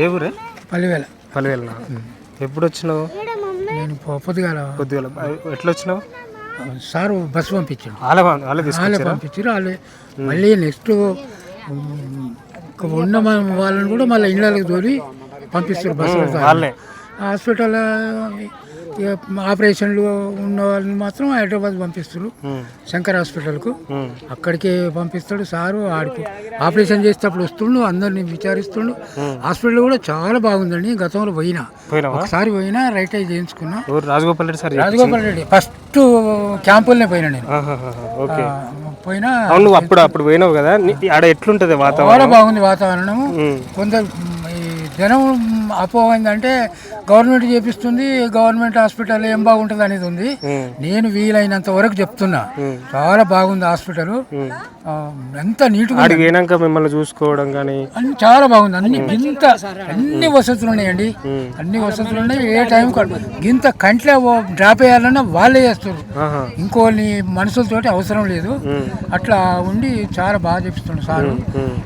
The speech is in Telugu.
ఏ ఊరే? పల్లివేల. పలివేలనా ఎప్పుడు వచ్చినావు నేను పొద్దుగాల. కొద్దిగా ఎట్లా వచ్చినావు సారు బస్సు పంపించాడు. వాళ్ళే వాళ్ళే పంపించారు వాళ్ళే మళ్ళీ నెక్స్ట్ ఉన్న వాళ్ళని కూడా మళ్ళీ ఇళ్ళకి తోలి పంపిస్తారు బస్సులో వాళ్ళే. హాస్పిటల్ ఆపరేషన్లు ఉన్న వాళ్ళని మాత్రం హైదరాబాద్ పంపిస్తారు శంకర్ హాస్పిటల్కు. అక్కడికి పంపిస్తాడు సారు ఆడికి ఆపరేషన్ చేసేటప్పుడు వస్తుండు అందరిని విచారిస్తుండు. హాస్పిటల్ కూడా చాలా బాగుందండి గతంలో పోయినా. ఒకసారి పోయినా రైట్ అయి చేయించుకున్నా. రాజగోపాల్ రెడ్డి సార్ రాజగోపాల్ రెడ్డి. ఫస్ట్ క్యాంపులనే పోయినా నేను. పోయినా అప్పుడు అప్పుడు పోయినావు కదా. ఆడ ఎట్లుంటది వాతావరణం? చాలా బాగుంది వాతావరణము. ఉమ్, కొందరు జనం అపోయిందంటే గవర్నమెంట్ చేపిస్తుంది గవర్నమెంట్ హాస్పిటల్ ఏం బాగుంటుంది అనేది ఉంది. నేను వీలైనంత వరకు చెప్తున్నా. చాలా బాగుంది హాస్పిటల్. ఎంత నీట్గా పోయినాక మిమ్మల్ని చూసుకోవడం కానీ అన్ని చాలా బాగుంది. అన్ని గింత అన్ని వసతులు ఉన్నాయండి. అన్ని వసతులు ఉన్నాయి. ఏ టైం గింత కంట్లో డ్రాప్ వేయాలన్నా వాళ్ళే చేస్తారు. ఇంకోని మనుషులతోటి అవసరం లేదు. అట్లా ఉండి చాలా బాగా చెప్తుండు సార్.